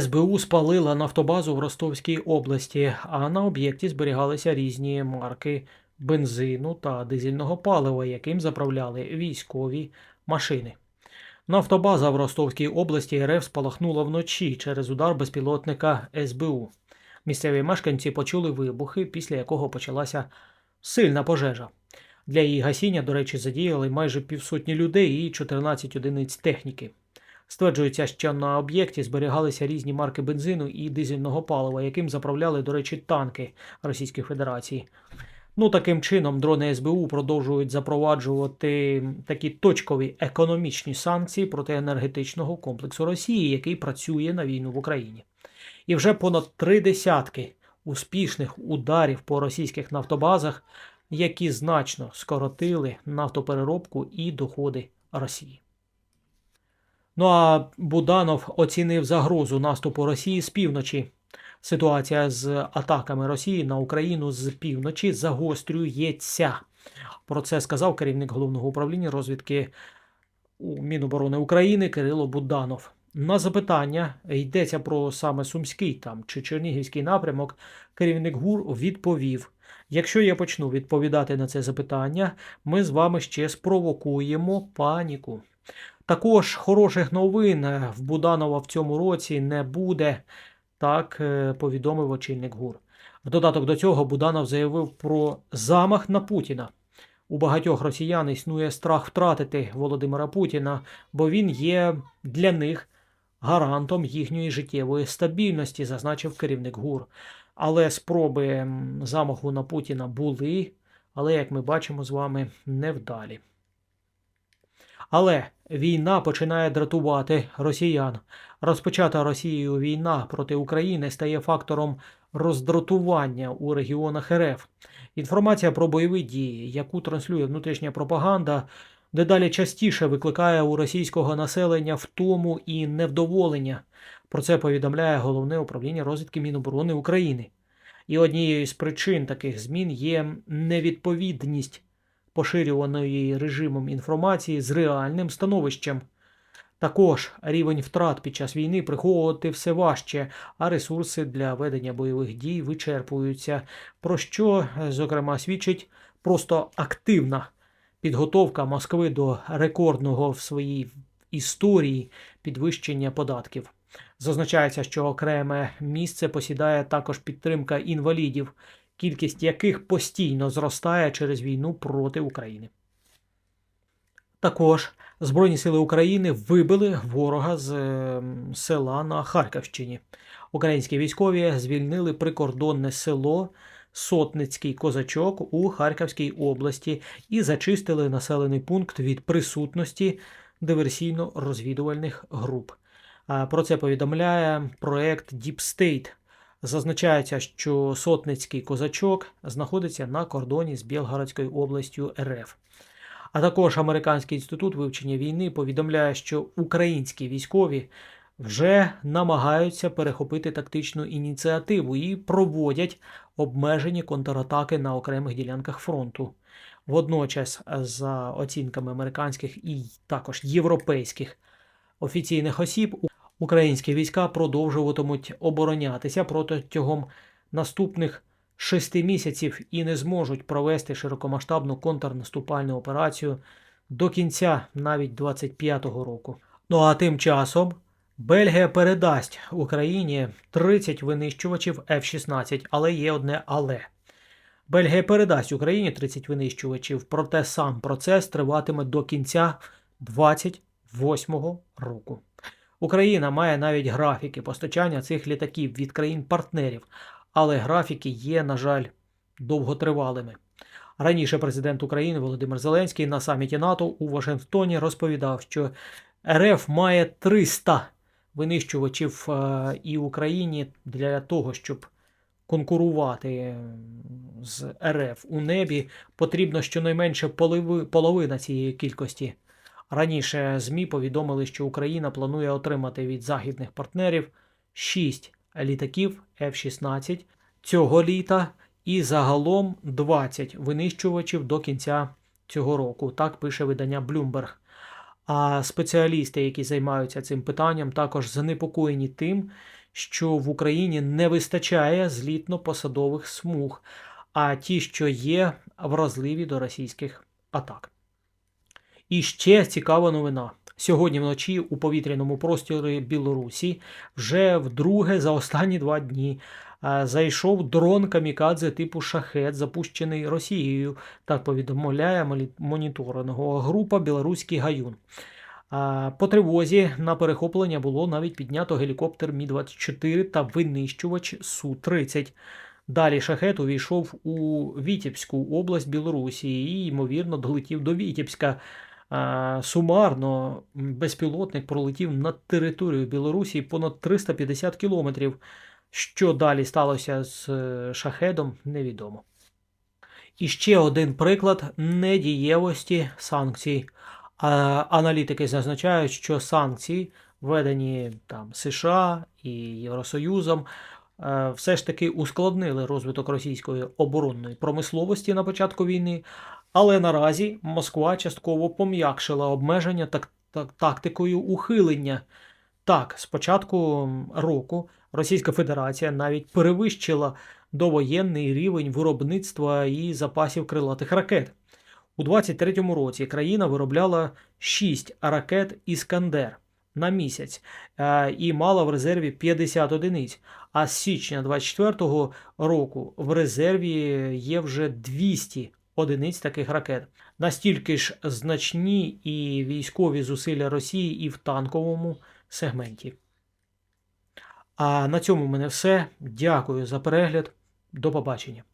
СБУ спалила нафтобазу в Ростовській області, а на об'єкті зберігалися різні марки бензину та дизельного палива, яким заправляли військові машини. Нафтобаза в Ростовській області РФ спалахнула вночі через удар безпілотника СБУ. Місцеві мешканці почули вибухи, після якого почалася сильна пожежа. Для її гасіння, до речі, задіяли майже півсотні людей і 14 одиниць техніки. Стверджується, що на об'єкті зберігалися різні марки бензину і дизельного палива, яким заправляли, до речі, танки Російської Федерації. Ну, таким чином, дрони СБУ продовжують запроваджувати такі точкові економічні санкції проти енергетичного комплексу Росії, який працює на війну в Україні. І вже понад три десятки успішних ударів по російських нафтобазах, які значно скоротили нафтопереробку і доходи Росії. Ну а Буданов оцінив загрозу наступу Росії з півночі. Ситуація з атаками Росії на Україну з півночі загострюється. Про це сказав керівник головного управління розвідки Міноборони України Кирило Буданов. На запитання йдеться про саме Сумський там чи Чернігівський напрямок. Керівник ГУР відповів: якщо я почну відповідати на це запитання, ми з вами ще спровокуємо паніку. Також хороших новин в Буданова в цьому році не буде, так е, повідомив очільник ГУР. В додаток до цього Буданов заявив про замах на Путіна. У багатьох росіян існує страх втратити Володимира Путіна, бо він є для них гарантом їхньої життєвої стабільності, зазначив керівник ГУР. Але спроби замаху на Путіна були, але, як ми бачимо з вами, невдалі. Але війна починає дратувати росіян. Розпочата Росією війна проти України стає фактором роздратування у регіонах РФ. Інформація про бойові дії, яку транслює внутрішня пропаганда, дедалі частіше викликає у російського населення втому і невдоволення. Про це повідомляє головне управління розвідки Міноборони України. І однією з причин таких змін є невідповідність поширюваної режимом інформації з реальним становищем. Також рівень втрат під час війни приховувати все важче, а ресурси для ведення бойових дій вичерпуються, про що, зокрема, свідчить просто активна підготовка Москви до рекордного в своїй історії підвищення податків. Зазначається, що окреме місце посідає також підтримка інвалідів, кількість яких постійно зростає через війну проти України. Також Збройні сили України вибили ворога з е, села на Харківщині. Українські військові звільнили прикордонне село Сотницький козачок у Харківській області і зачистили населений пункт від присутності диверсійно-розвідувальних груп. Про це повідомляє проект State. Зазначається, що Сотницький козачок знаходиться на кордоні з Білгородською областю РФ. А також Американський інститут вивчення війни повідомляє, що українські військові вже намагаються перехопити тактичну ініціативу і проводять обмежені контратаки на окремих ділянках фронту. Водночас, за оцінками американських і також європейських офіційних осіб, українські війська продовжуватимуть оборонятися протягом наступних шести місяців і не зможуть провести широкомасштабну контрнаступальну операцію до кінця навіть 25-го року. Ну а тим часом Бельгія передасть Україні 30 винищувачів F-16, але є одне але. Бельгія передасть Україні 30 винищувачів, проте сам процес триватиме до кінця 28-го року. Україна має навіть графіки постачання цих літаків від країн-партнерів, але графіки є, на жаль, довготривалими. Раніше президент України Володимир Зеленський на саміті НАТО у Вашингтоні розповідав, що РФ має 300 винищувачів е, і Україні для того, щоб конкурувати з РФ у небі, потрібно щонайменше полови- половина цієї кількості. Раніше ЗМІ повідомили, що Україна планує отримати від західних партнерів 6 літаків F-16 цього літа і загалом 20 винищувачів до кінця цього року. Так пише видання Bloomberg. А спеціалісти, які займаються цим питанням, також занепокоєні тим, що в Україні не вистачає злітно-посадових смуг, а ті, що є, вразливі до російських атак. І ще цікава новина. Сьогодні вночі у повітряному просторі Білорусі вже вдруге за останні два дні е, зайшов дрон камікадзе типу шахет, запущений Росією, так повідомляє моніторингова група Білоруський гаюн. По тривозі на перехоплення було навіть піднято гелікоптер Мі-24 та винищувач Су-30. Далі шахет увійшов у Вітебську область Білорусі і, ймовірно, долетів до Вітебська. Сумарно безпілотник пролетів над територією Білорусі понад 350 кілометрів. Що далі сталося з е, шахедом, невідомо. І ще один приклад недієвості санкцій. Аналітики зазначають, що санкції, введені там США і Євросоюзом, е, все ж таки ускладнили розвиток російської оборонної промисловості на початку війни, але наразі Москва частково пом'якшила обмеження так, так, тактикою ухилення. Так, з початку року Російська Федерація навіть перевищила довоєнний рівень виробництва і запасів крилатих ракет. У 23-му році країна виробляла 6 ракет Іскандер на місяць е, і мала в резерві 50 одиниць. А з січня 24-го року в резерві є вже 200 одиниць таких ракет. Настільки ж значні і військові зусилля Росії і в танковому сегменті. А на цьому в мене все. Дякую за перегляд. До побачення.